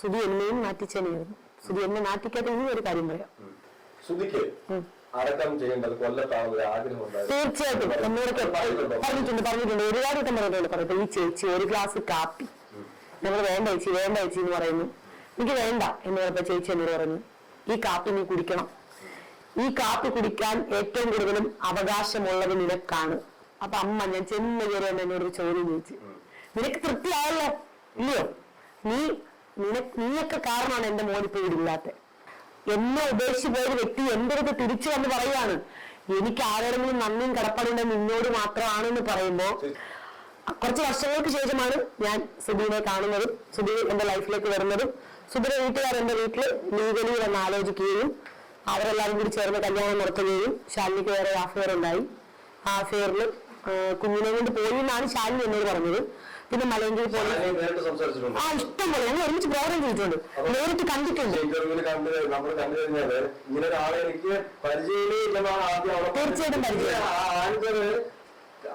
സുധി എന്നെയും നാട്ടിച്ചനെയായിരുന്നു സുധി എന്നെ നാട്ടിക്കാത്ത ഇനി ഒരു കാര്യം പറയാം. ശ്രുതിക്ക് അടക്കം ചെയ്യേണ്ടത് കൊല്ലത്താണെന്ന് ഒരു ആഗ്രഹം തീർച്ചയായിട്ടും. എന്നോടൊക്കെ പറഞ്ഞിട്ടുണ്ട് പറഞ്ഞിട്ടുണ്ട് ഒരുപാട് വട്ടം പറഞ്ഞിട്ടുണ്ട് പറയട്ടെ ഈ ചേച്ചി ഒരു ഗ്ലാസ് കാപ്പി. ഞങ്ങൾ വേണ്ട ചേച്ചി വേണ്ട ചേച്ചി എന്ന് പറയുന്നു. എനിക്ക് വേണ്ട എന്ന് പറഞ്ഞപ്പോ ചേച്ചി എന്നോട് പറഞ്ഞു ഈ കാപ്പി നീ കുടിക്കണം. ഈ കാപ്പി കുടിക്കാൻ ഏറ്റവും കൂടുതലും അവകാശമുള്ളത് നിനക്കാണ്. അപ്പൊ അമ്മ ഞാൻ ചെന്ന് കയറി എന്നോട് ചോദ്യം ചോദിച്ചു. നിനക്ക് തൃപ്തിയായല്ലോ? ഇല്ലയോ? നീ നീയൊക്കെ കാരണമാണ് എന്റെ മോനിപ്പോ ഇവിടെ ഇല്ലാത്ത. എന്നെ ഉപേക്ഷിച്ച് പോയൊരു വ്യക്തി എന്റെ അടുത്ത് തിരിച്ചു വന്ന് പറയാണ്? എനിക്ക് ആരോടെങ്കിലും നന്ദിയും കടപ്പാടുണ്ട് നിന്നോട് മാത്രമാണെന്ന് പറയുമ്പോ കുറച്ച് വർഷങ്ങൾക്ക് ശേഷമാണ് ഞാൻ സുബീനെ കാണുന്നതും. സുബീൻ എന്റെ ലൈഫിലേക്ക് വരുന്നതും സുബിന്റെ വീട്ടുകാർ എന്റെ വീട്ടിൽ ലീഗലി വന്ന് ആലോചിക്കുകയും അവരെല്ലാവരും കൂടി ചേർന്ന് കല്യാണം നടത്തുകയും ശാലിനിക്ക് വേറെ അഫെയർ ഉണ്ടായി. ആ അഫെയറിൽ കുഞ്ഞിനെ കൊണ്ട് പോയി എന്നാണ് ശാലിനി എന്നോട് പറഞ്ഞത്. പിന്നെ ഞാൻ സംസാരിച്ചിട്ടുണ്ട്. ആ ഇഷ്ടം പോലെ. ഞങ്ങൾ ഒരുമിച്ച് പ്രോഗ്രാം ചെയ്തിട്ടുണ്ട് നേരിട്ട് കണ്ടിട്ടുണ്ട്. തീർച്ചയായിട്ടും പരിചയം. ആ ആൻസർ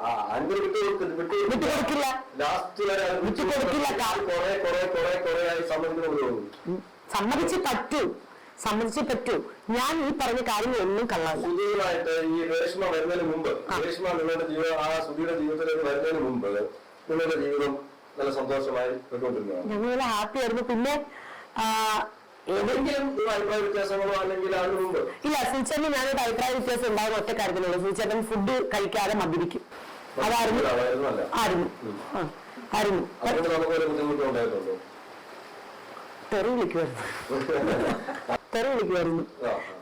ആൻസർ വിട്ടു കൊടുക്ക- വിട്ടു വിട്ടു കൊടുക്കില്ല. ലാസ്റ്റ് വരെ അത് കൊടുക്കില്ല. കുറെ കുറെ കുറെ കുറെ ആയി സമ്മതിക്കുന്നു തോന്നുന്നു. ഉം. സമ്മതിച്ച് പറ്റൂ. സമ്മതിച്ച് പറ്റൂ. ഞാൻ ഈ പറഞ്ഞ കാര്യങ്ങളൊന്നും കള്ളല്ല. സുധീറുമായിട്ട് ഈ രേഷ്മ വരുന്നതിന് മുമ്പ് രേഷ്മ നിങ്ങളുടെ ജീവിത ആ സുധീരുടെ ജീവിതത്തിലേക്ക് വരുന്നതിന് മുമ്പ് നിങ്ങളുടെ ജീവിതം നല്ല സന്തോഷമായി കണ്ടുകൊണ്ടിരുന്നു ഞങ്ങൾ ഹാപ്പി ആയിരുന്നു. പിന്നെ ആ, ഏത് ഏതെങ്കിലും ഒരു അഭിപ്രായ വ്യത്യാസങ്ങളോ അല്ലെങ്കിൽ അതിന് മുമ്പ് ഇല്ല സുചേട്ടന് ഞാനൊരു അഭിപ്രായ വ്യത്യാസം ഉണ്ടാകുന്ന ഒറ്റ കാര്യത്തിനുള്ളൂ. സുചേട്ടൻ ഫുഡ് കഴിക്കാതെ മദ്യപിക്കും. അതായിരുന്നു. ആയിരുന്നു. ആയിരുന്നു. തെറി വിളിക്കുമായിരുന്നു തെറി വിളിക്കുമായിരുന്നു.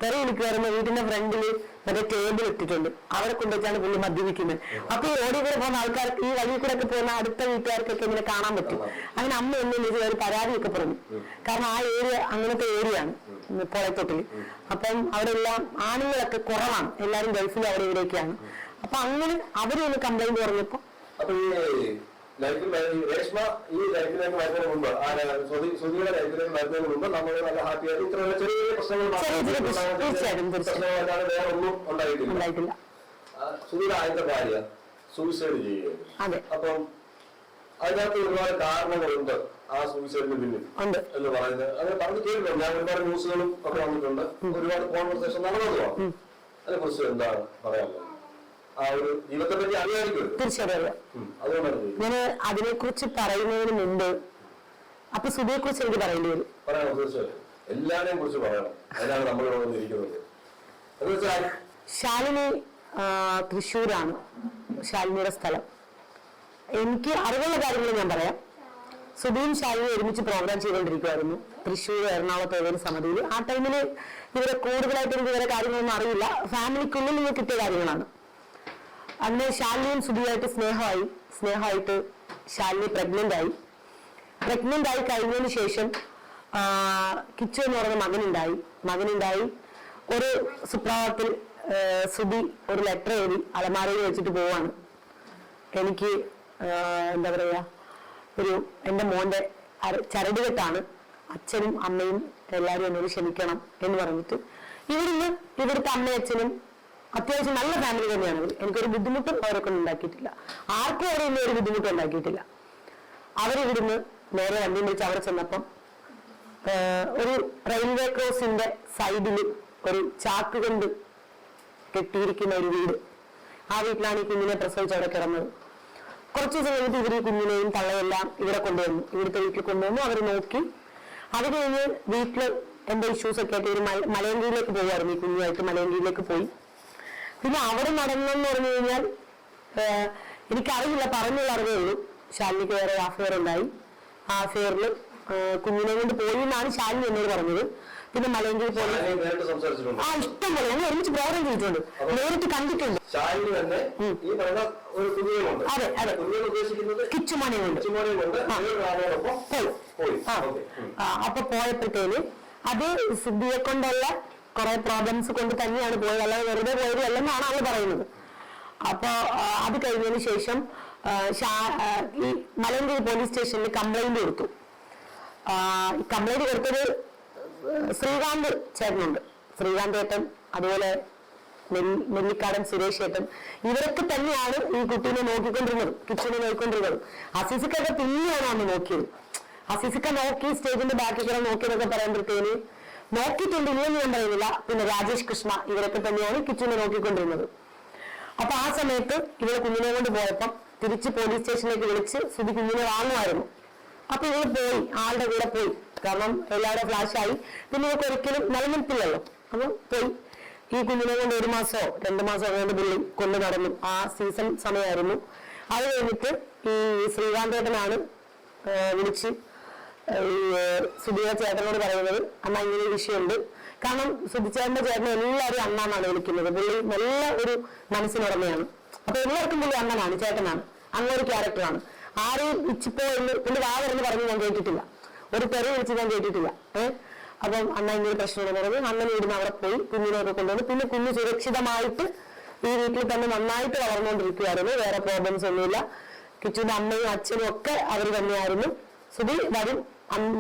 തെറി വിളിക്കുമായിരുന്നു വീടിന്റെ ഫ്രണ്ടിൽ മറ്റേ ടേബിൾ ഇട്ടിട്ടുണ്ട്. അവരെ കൊണ്ടുവച്ചാണ് പുള്ളി മദ്യപിക്കുന്നത്. അപ്പൊ ഈ ഓടി കൂടെ പോകുന്ന ആൾക്കാർക്ക് ഈ വഴി കൂടെ ഒക്കെ പോകുന്ന അടുത്ത വീട്ടുകാർക്കൊക്കെ ഇങ്ങനെ കാണാൻ പറ്റും. അങ്ങനെ അമ്മ എന്നെ ഒരു പരാതിയൊക്കെ പറഞ്ഞു. കാരണം ആ ഏരിയ അങ്ങനത്തെ ഏരിയ ആണ് പുഴത്തൊട്ടിൽ അപ്പം അവിടെ എല്ലാം ആണുങ്ങളൊക്കെ കുറവാണ്. എല്ലാരും ഗൾഫിലും അവിടെ ഇവിടെയൊക്കെയാണ്. അപ്പൊ അങ്ങനെ അവരൊന്ന് കംപ്ലൈന്റ് പറഞ്ഞപ്പോ ലൈഫിൽ രേഷ്മ ഈ ലൈഫിലേക്ക് വരുന്നതിന് മുമ്പ് സുധിയുടെ ലൈഫിലേക്ക് വരുന്നതിന് മുമ്പ് നമ്മൾ നല്ല ഹാപ്പി ആയിട്ട് ഇത്ര ചെറിയ ചെറിയ പ്രശ്നങ്ങൾ. പ്രശ്നങ്ങളല്ലാതെ വേറെ ഒന്നും ഉണ്ടായിട്ടില്ല. സുധിയുടെ ആദ്യത്തെ ഭാര്യ സൂയിസൈഡ് ചെയ്യുകയായിരുന്നു. അപ്പം അതിനകത്ത് ഒരുപാട് കാരണങ്ങളുണ്ട് ആ സൂയിസൈഡിന് പിന്നിൽ എന്ന് പറയുന്നത്. അങ്ങനെ പറഞ്ഞു കേട്ടിട്ടുണ്ട്. ഞാൻ ഒരുപാട് ന്യൂസുകളും ഒക്കെ വന്നിട്ടുണ്ട്. ഒരുപാട് കോൺവെർസേഷൻ നടന്നതുമാണ്. അതിനെ കുറിച്ച് എന്താണ് പറയാനുള്ളത്? ആ ഞാൻ അതിനെ കുറിച്ച് പറയുന്നതിന് മുമ്പ് അപ്പൊ സുബിയെ കുറിച്ച് എനിക്ക് പറയേണ്ടി വരും. തീർച്ചയായിട്ടും. കുറിച്ച് പറയണം. അതിനാണ് നമ്മൾ ശാലിനി തൃശൂരാണ് തൃശ്ശൂരാണ്. ശാലിനിയുടെ സ്ഥലം. എനിക്ക് അറിവുള്ള കാര്യങ്ങൾ ഞാൻ പറയാം. സുബിയും ശാലിനി ഒരുമിച്ച് പ്രോഗ്രാം ചെയ്തുകൊണ്ടിരിക്കുമായിരുന്നു തൃശ്ശൂർ എറണാകുളത്ത് ഏതൊരു സമിതിയിൽ. ആ ടൈമിൽ ഇവരെ കൂടുതലായിട്ട് എനിക്ക് ഇവരെ കാര്യങ്ങളൊന്നും അറിയില്ല. ഫാമിലിക്കുള്ളിൽ നിന്ന് കിട്ടിയ കാര്യങ്ങളാണ്. അന്ന് ശാലിനിയും സുധിയായിട്ട് സ്നേഹമായി സ്നേഹമായിട്ട് ശാലിനി പ്രഗ്നന്റ് ആയി. പ്രഗ്നന്റ് ആയി കഴിഞ്ഞതിന് ശേഷം കിച്ചു എന്ന് പറയുന്ന മകനുണ്ടായി. മകനുണ്ടായി. ഒരു സുപ്രഭാതത്തിൽ സുധി ഒരു ലെറ്റർ എഴുതി അലമാരയിൽ വെച്ചിട്ട് പോവാണ്. എനിക്ക് എന്താ പറയാ ഒരു എന്റെ അര- ചരടുകെട്ടാണ്. അച്ഛനും അമ്മയും എല്ലാവരും എന്നോട് ക്ഷമിക്കണം എന്ന് പറഞ്ഞിട്ട്. ഇവിടുന്ന് ഇവിടുത്തെ അമ്മയച്ഛനും അത്യാവശ്യം നല്ല ഫാമിലി തന്നെയാണ് എനിക്കൊരു ബുദ്ധിമുട്ടും അവരൊക്കെ ഉണ്ടാക്കിയിട്ടില്ല. ആർക്കും അവരെ ഇന്ന് ഒരു ബുദ്ധിമുട്ടും ഉണ്ടാക്കിയിട്ടില്ല. അവരിവിടുന്ന് നേരെ വണ്ടി വിളിച്ച് അവിടെ ചെന്നപ്പം ഒരു റെയിൽവേ ക്രോസിന്റെ സൈഡിൽ ഒരു ചാക്ക് കൊണ്ട് കെട്ടിയിരിക്കുന്ന ഒരു വീട്. ആ വീട്ടിലാണ് ഈ കുഞ്ഞിനെ പ്രസവിച്ച് അവിടെ കിടന്നത്. കുറച്ച് ദിവസം കഴിഞ്ഞിട്ട് ഇവർ ഈ കുഞ്ഞിനെയും തള്ളയെല്ലാം ഇവിടെ കൊണ്ടുവന്നു. ഇവിടുത്തെ വീട്ടിൽ കൊണ്ടുവന്നു. അവർ നോക്കി. അത് കഴിഞ്ഞ് വീട്ടിൽ എന്റെ ഇഷ്യൂസ് ഒക്കെ ആയിട്ട് ഒരു മല- മലയങ്കിയിലേക്ക് പോകുമായിരുന്നു ഈ കുഞ്ഞുമായിട്ട് മലയങ്കിയിലേക്ക് പോയി. പിന്നെ അവിടെ നടന്നെന്ന് പറഞ്ഞു കഴിഞ്ഞാൽ എനിക്കറിയില്ല പറഞ്ഞുള്ള അറിവേ ഉള്ളൂ. ശാലിനിക്ക് വേറെ അഫെയർ ഉണ്ടായി. ആ അഫെയറിൽ കുഞ്ഞിനെ കൊണ്ട് പോയി എന്നാണ് ശാലിനി എന്നോട് പറഞ്ഞത്. പിന്നെ മലയങ്കിൽ പോലെ ആ ഇഷ്ടം പോലെ. ഞങ്ങൾ ഒരുമിച്ച് പ്രോഗ്രാം ചെയ്തിട്ടുണ്ട്. നേരിട്ട് കണ്ടിട്ടുണ്ട്. അതെ, അതെ. കിച്ചുമണി കൊണ്ട് അപ്പൊ പോയപ്പോഴത്തേന് അത് സിദ്ധിയെ കൊണ്ടുള്ള കുറെ പ്രോബ്ലംസ് കൊണ്ട് തന്നെയാണ് പോയത്. അല്ലാതെ വെറുതെ പോയത് അല്ലെന്നാണ് അവൾ പറയുന്നത്. അപ്പൊ അത് കഴിഞ്ഞതിന് ശേഷം ഈ മലയങ്കിരി പോലീസ് സ്റ്റേഷനിൽ കംപ്ലൈന്റ് കൊടുത്തു. കംപ്ലൈന്റ് കൊടുത്തത് ശ്രീകാന്ത് ചേട്ടനുണ്ട്. ശ്രീകാന്ത് ഏട്ടൻ അതുപോലെ നെല്ലി- നെല്ലിക്കാടൻ സുരേഷ് ഏട്ടൻ ഇവരൊക്കെ തന്നെയാണ് ഈ കുട്ടീനെ നോക്കിക്കൊണ്ടിരുന്നത് കിച്ചനെ നോക്കിക്കൊണ്ടിരുന്നത്. അസിസിക്കൊക്കെ പിന്നെയാണ് അന്ന് നോക്കിയത്? അസിസിക്ക നോക്കി സ്റ്റേജിന്റെ ബാക്കിൽ കൂടെ നോക്കിയതൊക്കെ പറയുമ്പോഴത്തേന് നോക്കിയിട്ടുണ്ട് ഇല്ലെന്ന് ഞാൻ പറയുന്നില്ല. പിന്നെ രാജേഷ് കൃഷ്ണ ഇവരൊക്കെ തന്നെയാണ് കിച്ചനെ നോക്കിക്കൊണ്ടിരുന്നത്. അപ്പൊ ആ സമയത്ത് ഇവൾ കുഞ്ഞിനെ കൊണ്ട് പോയപ്പം തിരിച്ച് പോലീസ് സ്റ്റേഷനിലേക്ക് വിളിച്ച് സുധി കുഞ്ഞിനെ വാങ്ങുമായിരുന്നു. അപ്പൊ ഇവൾ പോയി ആളുടെ കൂടെ പോയി. കാരണം എല്ലാവരും ആയി. പിന്നെ ഇവർക്ക് ഒരിക്കലും നിലനിൽപ്പില്ലല്ലോ അപ്പൊ പോയി. ഈ കുഞ്ഞിനെ കൊണ്ട് ഒരു മാസോ രണ്ടു മാസോ കൊണ്ട് പുള്ളി കൊണ്ടു നടന്നു. ആ സീസൺ സമയമായിരുന്നു. അത് കഴിഞ്ഞിട്ട് ഈ ശ്രീകാന്തേട്ടനാണ് വിളിച്ച് സുധീര ചേട്ടനോട് പറയുന്നത് അമ്മ ഇങ്ങനെ വിഷയമുണ്ട്. കാരണം സുധിച്ചേട്ടന്റെ ചേട്ടനെ എല്ലാവരും അണ്ണാന്നാണ് വിളിക്കുന്നത്. പുള്ളി നല്ല ഒരു മനസ്സിനുടമയാണ്. അപ്പൊ എല്ലാവർക്കും പുള്ളി അണ്ണനാണ് ചേട്ടനാണ്. അങ്ങനെ ഒരു ക്യാരക്ടറാണ്. ആരെയും ഇച്ചിപ്പോ എന്ന് പുള്ളി വാവരെന്ന് പറഞ്ഞ് ഞാൻ കേട്ടിട്ടില്ല. ഒരു തെറി വിളിച്ച് ഞാൻ കേട്ടിട്ടില്ല. ഏഹ് അപ്പം അണ്ണ ഇങ്ങനെ പ്രശ്നമെന്ന് പറഞ്ഞ്. അണ്ണൻ ഇവിടുന്ന് അവിടെ പോയി കുഞ്ഞിനെയൊക്കെ കൊണ്ടുവന്നു പിന്നെ കുഞ്ഞ് സുരക്ഷിതമായിട്ട് ഈ വീട്ടിൽ തന്നെ നന്നായിട്ട് വളർന്നുകൊണ്ടിരിക്കുകയായിരുന്നു വേറെ പ്രോബ്ലംസ് ഒന്നുമില്ല. കിച്ചുവിന്റെ അമ്മയും അച്ഛനും ഒക്കെ അവർ തന്നെയായിരുന്നു. സുധി വരും.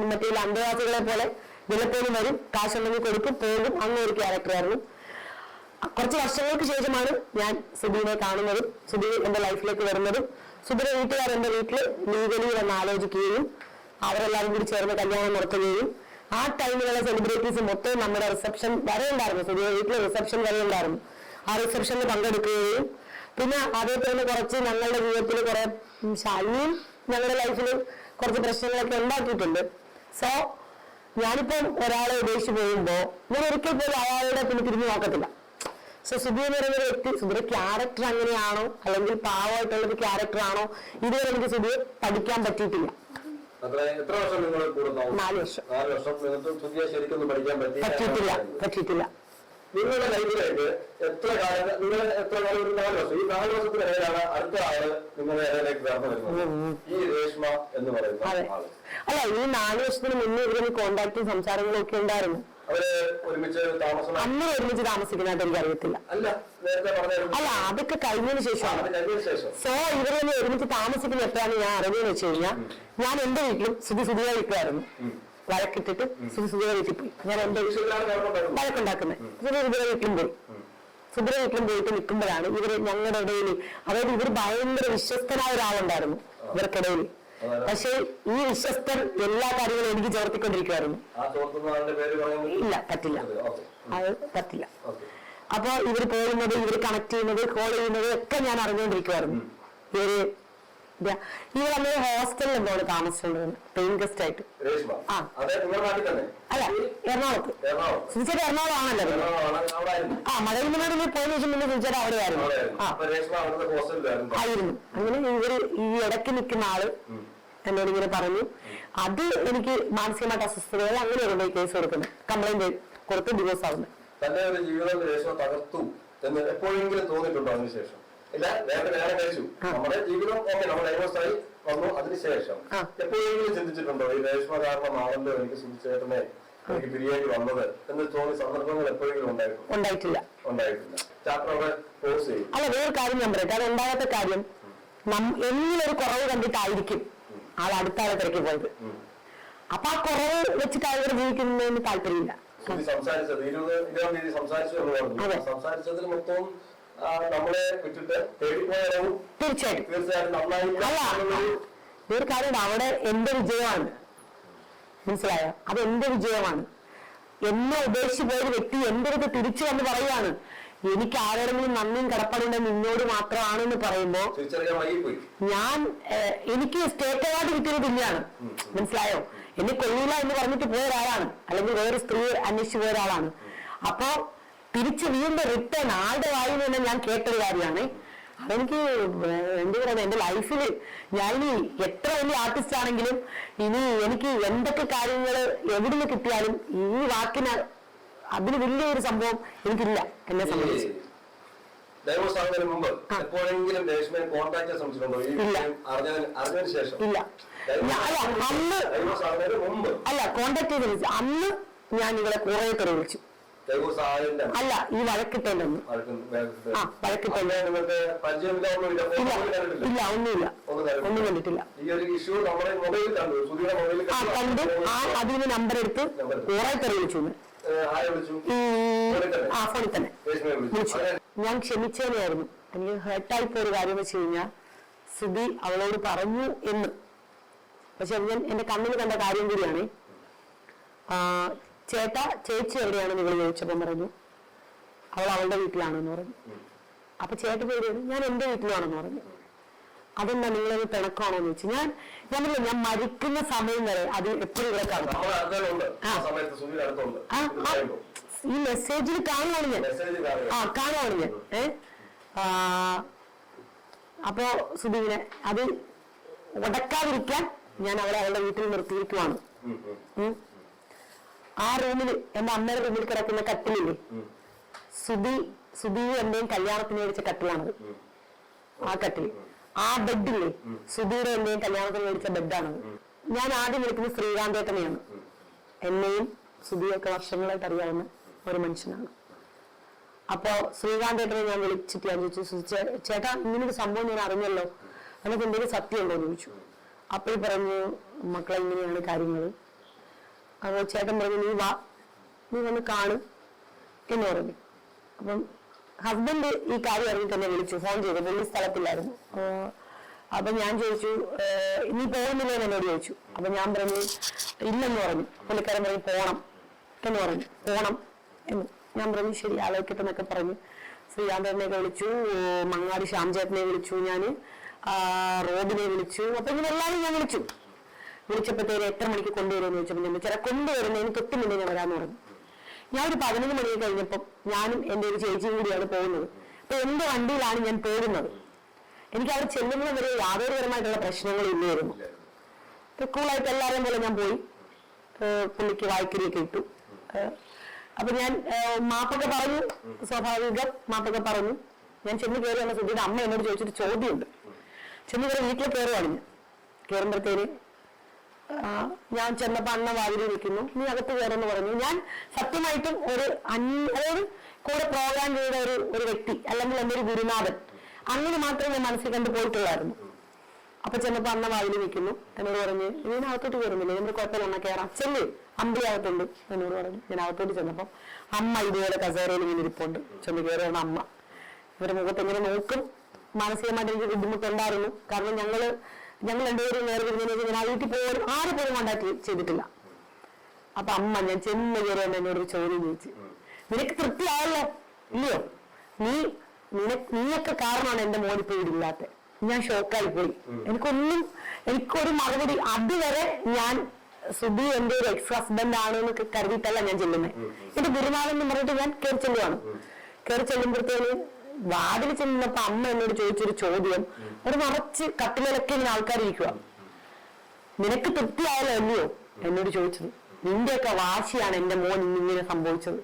മറ്റേ അന്തവാസികളെ പോലെ വിലപ്പോലും വരും കാശുണ്ടെങ്കിൽ കൊടുക്കും പോകും അങ്ങനെ ഒരു ക്യാരക്ടറായിരുന്നു കുറച്ച് വർഷങ്ങൾക്ക് ശേഷമാണ് ഞാൻ സുധീനെ കാണുന്നതും സുധീർ എന്റെ ലൈഫിലേക്ക് വരുന്നതും സുധിയുടെ വീട്ടുകാർ എന്റെ വീട്ടിൽ ലീഗലി വന്ന് ആലോചിക്കുകയും അവരെല്ലാവരും കൂടി ചേർന്ന് കല്യാണം നടത്തുകയും ആ ടൈമിലുള്ള സെലിബ്രിറ്റീസ് മൊത്തം നമ്മുടെ റിസപ്ഷൻ വരെ ഉണ്ടായിരുന്നു. സുധിയുടെ വീട്ടിലെ റിസപ്ഷൻ വരെ ഉണ്ടായിരുന്നു. ആ റിസപ്ഷനിൽ പങ്കെടുക്കുകയും പിന്നെ അതേപോലെ കുറച്ച് ഞങ്ങളുടെ ജീവിതത്തിൽ കുറെ ഉം, ഞങ്ങളുടെ ലൈഫിൽ കുറച്ച് പ്രശ്നങ്ങളൊക്കെ ഉണ്ടാക്കിയിട്ടുണ്ട്. സോ ഞാനിപ്പം ഒരാളെ ഉപേക്ഷിച്ച് പോകുമ്പോ ഞാൻ ഒരിക്കൽ പോലും അയാളുടെ പിന്നെ തിരിഞ്ഞു നോക്കത്തില്ല. സോ സുധി എന്ന് പറയുന്ന ഒരു വ്യക്തി സുധിയുടെ ക്യാരക്ടർ അങ്ങനെയാണോ? അല്ലെങ്കിൽ പാവമായിട്ടുള്ള ഒരു ക്യാരക്ടർ ആണോ? ഇതുവരെ എനിക്ക് സുധിയെ പഠിക്കാൻ പറ്റിയിട്ടില്ല. നാല് വർഷം. പറ്റിയിട്ടില്ല പറ്റിയിട്ടില്ല. നിങ്ങളുടെ ലൈഫിലേക്ക് എത്ര കാലം നിങ്ങൾ എത്ര കാലം ഒരു നാല് വർഷം ഈ നാല് വർഷത്തിനിടയിലാണ് അടുത്ത ആൾ നിങ്ങളുടെ ഇടയിലേക്ക് കടന്നു വരുന്നത് ഈ രേഷ്മ എന്ന് പറയുന്ന ആൾ. അല്ല ഈ നാല് വർഷത്തിന് മുന്നേ ഇവരും കോണ്ടാക്ടും സംസാരങ്ങളും ഒക്കെ ഉണ്ടായിരുന്നു. അവർ ഒരുമിച്ച് താമസം അന്ന് ഒരുമിച്ച് താമസിക്കുന്നതായിട്ട് എനിക്ക് അറിയത്തില്ല അല്ല അല്ല അതൊക്കെ കഴിഞ്ഞതിന് ശേഷമാണ് സോ ഇവരെ ഒരുമിച്ച് താമസിക്കുന്ന എപ്പോഴാണ് ഞാൻ അറിഞ്ഞതെന്ന് വെച്ച് കഴിഞ്ഞാൽ ഞാൻ എന്റെ വീട്ടിലും സുധി സുധിയുടെ വീട്ടിലായിരുന്നു വഴക്കിട്ടിട്ട് സുധിയുടെ വീട്ടിൽ പോയി. ഞാൻ എന്റെ വഴക്കുണ്ടാക്കുന്നത്. സുധിയുടെ വീട്ടിലും പോയി സുബ്ര വീട്ടിലും പോയിട്ട് നിൽക്കുമ്പോഴാണ് ഇവർ ഞങ്ങളുടെ ഇടയിൽ അതായത് ഇവർ ഭയങ്കര വിശ്വസ്തനായ ഒരാളുണ്ടായിരുന്നു ഇവർക്കിടയിൽ. പക്ഷേ ഈ വിശ്വസ്തർ എല്ലാ കാര്യങ്ങളും എനിക്ക് ചേർത്തിക്കൊണ്ടിരിക്കുമായിരുന്നു ഇല്ല പറ്റില്ല. അത് പറ്റില്ല. അപ്പൊ ഇവർ പോകുന്നത് ഇവർ കണക്ട് ചെയ്യുന്നത് കോൾ ചെയ്യുന്നത് ഒക്കെ ഞാൻ അറിഞ്ഞുകൊണ്ടിരിക്കുവായിരുന്നു. ഇവർ ഇവർ അന്ന് ഹോസ്റ്റലിൽ എന്തോടെ താമസിച്ചിട്ടുണ്ടെന്ന് പെയിൻ ഗസ്റ്റ് ആയിട്ട് ആ. അല്ല എറണാകുളത്ത്. എറണാകുളം. സുചേട്ട എറണാകുളം ആണല്ലോ ആ മഴയിൽ പോയതിനു ശേഷം പിന്നെ സുചേട്ട അവിടെയായിരുന്നു. അവിടെയായിരുന്നു. ആയിരുന്നു. അങ്ങനെ ഇവർ ഈ ഇടയ്ക്ക് നിൽക്കുന്ന ആൾ എന്നോട് ഇങ്ങനെ പറഞ്ഞു അത് എനിക്ക് മാനസികമായിട്ട് അസ്വസ്ഥതകൾ അങ്ങനെ ഒരു കേസ് കൊടുക്കുന്നത്. കംപ്ലൈന്റ് കൊടുത്ത് ഡിവോഴ്സ് ആവുന്നത് തന്റെ ഒരു ജീവിതം തകർത്തു എന്ന് എപ്പോഴെങ്കിലും തോന്നിയിട്ടുണ്ടോ അതിനുശേഷം ഇല്ല നേരത്തെ വേറെ കഴിച്ചു. നമ്മുടെ ജീവിതം ഓക്കെ നമ്മൾ ഡൈവേഴ്സ് ആയി വന്നു അതിനുശേഷം. എപ്പോഴെങ്കിലും ചിന്തിച്ചിട്ടുണ്ടോ ഈ രേഷ്മ കാരണമാണല്ലോ എനിക്ക് സുധിച്ചേട്ടനെ എനിക്ക് പിരിയേണ്ടി വന്നത്? എന്ന് തോന്നിയ സന്ദർഭങ്ങൾ എപ്പോഴെങ്കിലും ഉണ്ടായിട്ടുണ്ടോ? ഉണ്ടായിട്ടില്ല. ഉണ്ടായിട്ടില്ല. ചാപ്റ്റർ അവിടെ ക്ലോസ് ചെയ്യും. അല്ല വേറെ കാര്യം ഞാൻ പറയട്ടെ. അത് ഉണ്ടാകാത്ത കാര്യം? എന്നിലൊരു കുറവ് കണ്ടിട്ടായിരിക്കും ആൾ അടുത്ത ആളെ തിരക്കി പോയത്. അപ്പൊ ആ കുറവ് വെച്ചിട്ട് ആളുകൾ ജീവിക്കുന്നതിന് താല്പര്യമില്ല. സംസാരിച്ചത് ഇരുപത് ഇരുപതാം തീയതി സംസാരിച്ചു സംസാരിച്ചതിൽ മൊത്തം നമ്മളെ വിട്ടിട്ട് തീർച്ചയായിട്ടും. അവിടെ എന്റെ വിജയമാണ്. മനസ്സിലായോ? അത് എന്റെ വിജയമാണ്. എന്നെ ഉപേക്ഷിച്ച് പോയൊരു വ്യക്തി എന്റെ അടുത്ത് തിരിച്ചു വന്ന് പറയാണ് എനിക്ക് ആരോടെങ്കിലും നന്ദിയും കടപ്പാടുണ്ടെന്ന് നിന്നോട് മാത്രമാണെന്ന് പറയുമ്പോ ഞാൻ എനിക്ക് സ്റ്റേറ്റ് അവാർഡ് കിട്ടിയത് തുല്യാണ്. മനസ്സിലായോ? എന്നെ കൊള്ളില്ല എന്ന് പറഞ്ഞിട്ട് പോയ ഒരാളാണ്. അല്ലെങ്കിൽ വേറെ സ്ത്രീ അന്വേഷിച്ച് പോയ ഒരാളാണ്. അപ്പോ തിരിച്ച് വീണ്ടും റിട്ടേൺ ആളുടെ വായിൽ നിന്ന് ഞാൻ കേട്ടൊരു കാര്യമാണ്. അതെനിക്ക് എന്ത് പറയുന്നത് എന്റെ ലൈഫിൽ ഞാൻ ഇനി എത്ര വലിയ ആർട്ടിസ്റ്റ് ആണെങ്കിലും ഇനി എനിക്ക് എന്തൊക്കെ കാര്യങ്ങൾ എവിടുന്ന് കിട്ടിയാലും ഈ വാക്കിന് അതിന് വലിയൊരു സംഭവം എനിക്കില്ല എന്നെ സംബന്ധിച്ച്. ഡൈവോഴ്സ് ആകുന്നതിന് മുമ്പ് ആ. എപ്പോഴെങ്കിലും രേഷ്മയെ കോൺടാക്ട് ചെയ്യാൻ ശ്രമിച്ചിട്ടുണ്ടോ? ഈ വിഷയം അറിഞ്ഞതിന് അറിഞ്ഞതിന് ശേഷം? ഇല്ല. ഞാൻ- അല്ല കോണ്ടാക്ട് ചെയ്ത് അന്ന് ഞാൻ ഇവളെ കുറെ തെറി വിളിച്ചു അല്ല ഈ വഴക്കിട്ടേണ്ടൊന്നും വഴക്കും വേഗത്തിൽ. ആ, പരിചയമില്ല ഇല്ല. ഒന്നുമില്ല. ഒന്നും കണ്ടിട്ടില്ല. ആ കണ്ട്. ആ അതിന് നമ്പർ എടുത്ത് നമ്പർ എടുത്ത്. കുറെ തെറി വിളിച്ചു? ആ ഫോണിൽ തന്നെ. വിളിച്ചു. ഞാൻ ക്ഷമിച്ചേനെയായിരുന്നു. എനിക്ക് ഹേർട്ടായി പോയൊരു കാര്യം വെച്ച് കഴിഞ്ഞാൽ സുധി അവളോട് പറഞ്ഞു എന്ന്. പക്ഷെ ഞാൻ എന്റെ കണ്ണിൽ കണ്ട കാര്യം കൂടിയാണ്. ചേട്ടാ ചേച്ചി എവിടെയാണ് നിങ്ങൾ ചോദിച്ചപ്പം പറഞ്ഞു? അവൾ അവളുടെ വീട്ടിലാണെന്ന് പറഞ്ഞു. അപ്പൊ ചേട്ടൻ പേര് ഞാൻ എന്റെ വീട്ടിലാണെന്ന് പറഞ്ഞു. അതെന്താ നിങ്ങളൊരു പിണക്കാണോന്ന് എന്ന് ചോദിച്ചു. ഞാൻ ഞാൻ പറഞ്ഞില്ലേ, ഞാൻ മരിക്കുന്ന സമയം വരെ അത് എപ്പോഴും ഇവിടെ കാണും. ഈ മെസ്സേജിൽ കാണുവാണ് ഞാൻ. ആ കാണുവാണ് ഞാൻ. ഏ? അപ്പോ സുധീവിനെ അത് ഉടക്കാതിരിക്കാൻ ഞാൻ അവളെ അവളുടെ വീട്ടിൽ നിർത്തിയിരിക്കുവാണ്. ആ റൂമിൽ എന്റെ അമ്മയുടെ റൂമിൽ കിടക്കുന്ന കട്ടിലില്ലേ? സുബി സുബിയും എന്റെയും കല്യാണത്തിന് മേടിച്ച കട്ടിലാണത്. ആ കട്ടിൽ ആ ബെഡില്ലേ? സുബിയുടെ എന്റെയും കല്യാണത്തിന് മേടിച്ച ബെഡാണത്. ഞാൻ ആദ്യം വിളിക്കുന്നത് ശ്രീകാന്തേട്ടനെയാണ് എന്നെയും സുബിയൊക്കെ വർഷങ്ങളായിട്ട് അറിയാവുന്ന ഒരു മനുഷ്യനാണ്. അപ്പോ ശ്രീകാന്തേട്ടനെ ഞാൻ വിളിച്ചിട്ട് ഞാൻ ചോദിച്ചു "സുധി, ചേട്ടാ ഇങ്ങനൊരു സംഭവം ഞാൻ അറിഞ്ഞല്ലോ. അതിനൊക്കെ എന്തെങ്കിലും സത്യം ഉണ്ടോ എന്ന് ചോദിച്ചു. അപ്പോൾ പറഞ്ഞു മക്കളെങ്ങനെയാണ് കാര്യങ്ങൾ അപ്പോൾ ചേട്ടൻ പറഞ്ഞു നീ വാ നീ വന്ന് കാണും എന്ന് പറഞ്ഞു. അപ്പം ഹസ്ബൻഡ് ഈ കാര്യം അറിഞ്ഞു തന്നെ വിളിച്ചു ഫോൺ ചെയ്തു പുള്ളി സ്ഥലത്തില്ലായിരുന്നു. അപ്പൊ ഞാൻ ചോദിച്ചു നീ പോകുന്നില്ലേ? എന്ന് എന്നോട് ചോദിച്ചു. അപ്പൊ ഞാൻ പറഞ്ഞു ഇല്ലെന്ന് പറഞ്ഞു. പുള്ളിക്കാരൻ പറഞ്ഞു പോണം എന്ന് പറഞ്ഞു. പോണം എന്ന്. ഞാൻ പറഞ്ഞു ശരി ആലോചിക്കട്ടെ എന്നൊക്കെ പറഞ്ഞു. ശ്രീകാന്തനെ വിളിച്ചു മങ്ങാടി ശ്യാംചേട്ടനെ വിളിച്ചു ഞാൻ റോബിനെ വിളിച്ചു. അപ്പൊ ഇങ്ങനെ എല്ലാവരും ഞാൻ വിളിച്ചു. വിളിച്ചപ്പോഴത്തേന് എത്ര മണിക്ക് കൊണ്ടുവരുമെന്ന് ചോദിച്ചപ്പോൾ ഞാൻ ചില കൊണ്ടുവരുന്നതിന് തൊട്ട് മുന്നേ ഞാൻ വരാമെന്ന് പറഞ്ഞു. ഞാൻ ഒരു പതിനൊന്ന് മണി കഴിഞ്ഞപ്പം ഞാനും എന്റെ ഒരു ചേച്ചിയും കൂടിയാണ് പോകുന്നത്. അപ്പൊ എന്റെ വണ്ടിയിലാണ് ഞാൻ പോകുന്നത്. എനിക്ക് അവിടെ ചെല്ലുന്നത് വരെ യാതൊരു പ്രശ്നങ്ങൾ പ്രശ്നങ്ങളും ഇല്ലായിരുന്നു. കൂളായിട്ട് എല്ലാവരെയും പോലെ ഞാൻ പോയി. പുള്ളിക്ക് വായ്ക്കരിയൊക്കെ ഇട്ടു. അപ്പൊ ഞാൻ മാപ്പൊക്കെ പറഞ്ഞു. സ്വാഭാവികം മാപ്പൊക്കെ പറഞ്ഞു. ഞാൻ ചെന്ന് കയറി എന്ന സുധിയുടെ അമ്മ എന്നോട് ചോദിച്ചിട്ട് ചോദ്യമുണ്ട്. ചെന്ന് കയറി വീട്ടിൽ കയറുവാണ് ഞാൻ. കയറുമ്പോഴത്തേന് ഞാൻ ചെന്നപ്പോ അണ്ണ വാതിലിൽ നിൽക്കുന്നു നീ അകത്ത് കയറുമെന്ന് പറഞ്ഞു. ഞാൻ സത്യമായിട്ടും ഒരു അതായത് കൂടെ പ്രോഗ്രാം ചെയ്ത ഒരു ഒരു വ്യക്തി അല്ലെങ്കിൽ എന്റെ ഒരു ഗുരുനാഥൻ. അങ്ങനെ മാത്രമേ ഞാൻ മനസ്സിൽ കണ്ടു പോയിട്ടുള്ളായിരുന്നു. അപ്പൊ ചെന്നപ്പോ അണ്ണ വാതിലിൽ നിൽക്കുന്നു എന്നോട് പറഞ്ഞു നീ അകത്തോട്ട് കയറുന്നില്ല നമ്മൾ കുഴപ്പമില്ല അണ്ണ കയറാം ചെല്ല്. അമ്പലി അകത്തുണ്ട്. എന്നോട് പറഞ്ഞു. ഞാൻ അകത്തോട്ട് ചെന്നപ്പം അമ്മ ഇതുപോലെ കസേരയിൽ ഇങ്ങനെ ഇരിപ്പുണ്ട്. ചെന്ന് കയറുകയാണ് അമ്മ. ഇവരുടെ മുഖത്ത് ഇങ്ങനെ നോക്കും. മാനസികമായിട്ട് എനിക്ക് ബുദ്ധിമുട്ടുണ്ടായിരുന്നു. കാരണം ഞങ്ങൾ ഞങ്ങൾ രണ്ടുപേരും നേരെ ഞാൻ ആ വീട്ടിൽ പോലും ആരും പോലും കോണ്ടാക്ട് ചെയ്തിട്ടില്ല. അപ്പൊ അമ്മ ഞാൻ ചെന്ന് കയറിയാണ് എന്നോട് ഒരു ചോദ്യം ചോദിച്ചു. നിനക്ക് തൃപ്തിയായല്ലോ? ഇല്ലയോ? നീ നിനക്ക് നീയൊക്കെ കാരണമാണ് എന്റെ മോനിപ്പോ പോയി ഇല്ലാത്ത. ഞാൻ ഷോക്കായി പോയി. എനിക്കൊന്നും എനിക്കൊരു മറുപടി അതുവരെ ഞാൻ സുബി എന്റെ ഒരു എക്സ് ഹസ്ബൻഡ് ആണ് എന്ന് കരുതിയിട്ടല്ല ഞാൻ ചെല്ലുന്നത് എന്റെ ഗുരുനാഥൻ എന്ന് പറഞ്ഞിട്ട് ഞാൻ കയറി ചെല്ലുവാണ്. കയറി ചെല്ലുമ്പോഴത്തേന് വാതിൽ ചെന്നപ്പോ അമ്മ എന്നോട് ചോദിച്ചൊരു ചോദ്യം. ഒരു നിറച്ച് കട്ടിലൊക്കെ ഇങ്ങനെ ആൾക്കാർ ഇരിക്കുക നിനക്ക് തൃപ്തിയായാലോ അല്ലയോ? എന്നോട് ചോദിച്ചത്. നിന്റെയൊക്കെ വാശിയാണ് എന്റെ മോൻ ഇങ്ങനെ സംഭവിച്ചത്.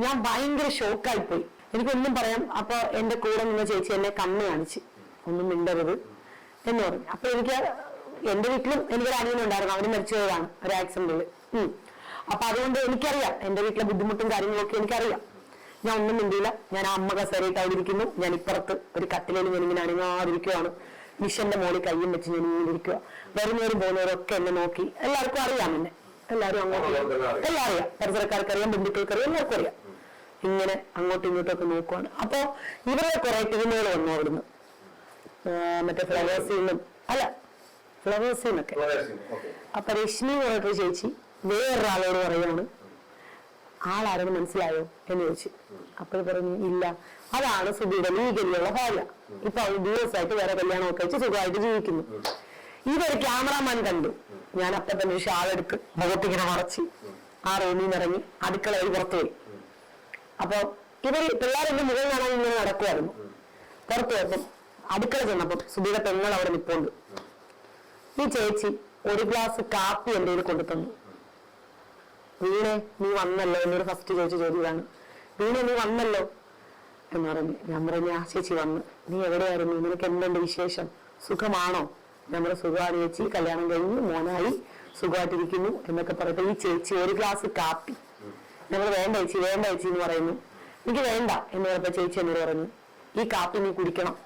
ഞാൻ ഭയങ്കര ഷോക്കായി പോയി എനിക്കൊന്നും പറയാം. അപ്പൊ എന്റെ കൂടെ നിന്ന ചേച്ചി എന്നെ കണ്ണ് കാണിച്ച് ഒന്നും മിണ്ടരുത് എന്ന് പറഞ്ഞു. അപ്പൊ എനിക്ക് എന്റെ വീട്ടിലും എനിക്കൊരു അനിയനുണ്ടായിരുന്നു അവന് മരിച്ചു പോയതാണ് ഒരു ആക്സിഡന്റിൽ അപ്പൊ അതുകൊണ്ട് എനിക്കറിയാം. എന്റെ വീട്ടിലെ ബുദ്ധിമുട്ടും കാര്യങ്ങളൊക്കെ എനിക്കറിയാം. ഞാൻ ഒന്നും മിണ്ടിയില്ല. ഞാൻ ആ അമ്മ കസേരയിട്ട് അവിടെ ഇരിക്കുന്നു. ഞാൻ ഇപ്പുറത്ത് ഒരു കട്ടിലേൽ ഞാൻ ഇങ്ങനെ അനങ്ങാതിരിക്കുവാണ്. മിഷന്റെ മോളിൽ കയ്യും വെച്ച് ഞാൻ ഇങ്ങനെ ഇരിക്കുക വരുന്നവരും പോകുന്നവരും ഒക്കെ എന്നെ നോക്കി. എല്ലാവർക്കും അറിയാം എന്നെ. എല്ലാവരും അങ്ങോട്ടും. എല്ലാം അറിയാം. പരിസരക്കാർക്ക് അറിയാം. ബന്ധുക്കൾക്ക് അറിയാം എല്ലാവർക്കും അറിയാം ഇങ്ങനെ അങ്ങോട്ടും ഇങ്ങോട്ടും ഒക്കെ നോക്കുവാണ്. അപ്പോ ഇവരുടെ കുറെ ടീമുകൾ വന്നു അവിടുന്ന് മറ്റേ ഫ്ലവേഴ്സിൽ നിന്നും. അല്ല ഫ്ലവേഴ്സിൽ നിന്നൊക്കെ. അപ്പൊ രശ്മി എന്ന് പറഞ്ഞിട്ട് ചേച്ചി വേറൊരാളോട് പറയാണ് ആളാരെന്ന് മനസ്സിലായോ എന്ന് ചോദിച്ചു. അപ്പോൾ പറഞ്ഞു ഇല്ല. അതാണ് സുബിയുടെ ലീഗലിയുള്ള ഭാര്യ. ഇപ്പൊ അവൾ ദിവസമായിട്ട് വേറെ കല്യാണമൊക്കെ വെച്ച് സുഖമായിട്ട് ജീവിക്കുന്നു. ഇതൊരു ക്യാമറാമാൻ കണ്ടു. ഞാൻ അപ്പൊ തന്നെ ഒരു ഷാളെടുത്ത് മുഖത്തിങ്ങനെ മറച്ച് ആ റൂമിൽ നിന്ന് ഇറങ്ങി അടുക്കളയിൽ പുറത്തു പോയി. അപ്പൊ ഇവർ പിള്ളേരെന്റെ മുകളിൽ കാണാൻ ഇങ്ങനെ നടക്കുമായിരുന്നു പുറത്തു പോയപ്പം അടുക്കള ചെന്നപ്പം സുബിയുടെ പെങ്ങൾ അവിടെ നിപ്പോണ്ട്. ഈ ചേച്ചി ഒരു ഗ്ലാസ് കാപ്പി എന്റെ കയ്യിൽ കൊണ്ടു തന്നു വീണെ നീ വന്നല്ലോ എന്നൊരു ഫസ്റ്റ് ചോദിച്ച ചോദ്യമാണ്. വീണെ നീ വന്നല്ലോ എന്ന് പറഞ്ഞു. ഞാൻ പറഞ്ഞു ആ ചേച്ചി വന്ന്. നീ എവിടെയായിരുന്നു? നിനക്ക് എന്തുണ്ട് വിശേഷം? സുഖമാണോ? നമ്മുടെ സുഖമാണ് ചേച്ചി. കല്യാണം കഴിഞ്ഞു. മോനായി. സുഖമായിട്ടിരിക്കുന്നു. എന്നൊക്കെ പറഞ്ഞപ്പോ ഈ ചേച്ചി ഒരു ഗ്ലാസ് കാപ്പി. നമ്മൾ വേണ്ട ചേച്ചി വേണ്ട ചേച്ചി എന്ന് പറയുന്നു. എനിക്ക് വേണ്ട എന്ന് പറഞ്ഞപ്പോ ചേച്ചി എന്നോട് പറഞ്ഞു ഈ കാപ്പി നീ കുടിക്കണം.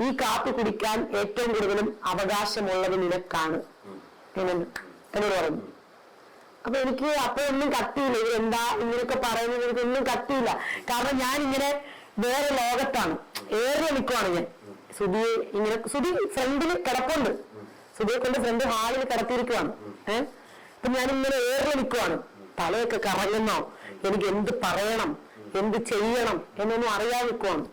ഈ കാപ്പി കുടിക്കാൻ ഏറ്റവും കൂടുതലും അവകാശമുള്ളത് നിനക്കാണ്. എന്ന് എന്നോട് പറഞ്ഞു. അപ്പൊ എനിക്ക് അപ്പൊ ഒന്നും കത്തിയില്ല. ഇവരെന്താ ഇങ്ങനെയൊക്കെ പറയുന്നത് എനിക്കൊന്നും കത്തിയില്ല. കാരണം ഞാൻ ഇങ്ങനെ വേറെ ലോകത്താണ്. ഏറെ നിൽക്കുവാണ് ഞാൻ. സുധിയെ ഇങ്ങനെ സുധി ഫ്രണ്ടിൽ കിടപ്പുണ്ട്. സുധിയെ കൊണ്ട് ഫ്രണ്ട് ഹാളിൽ കിടത്തിയിരിക്കുവാണ്. ഏഹ് അപ്പൊ ഞാൻ ഇങ്ങനെ ഏറെ നിൽക്കുവാണ് തലയൊക്കെ കറങ്ങുന്നോ? എനിക്ക് എന്ത് പറയണം? എന്ത് ചെയ്യണം? എന്നൊന്നും അറിയാതെ നിൽക്കുവാണ്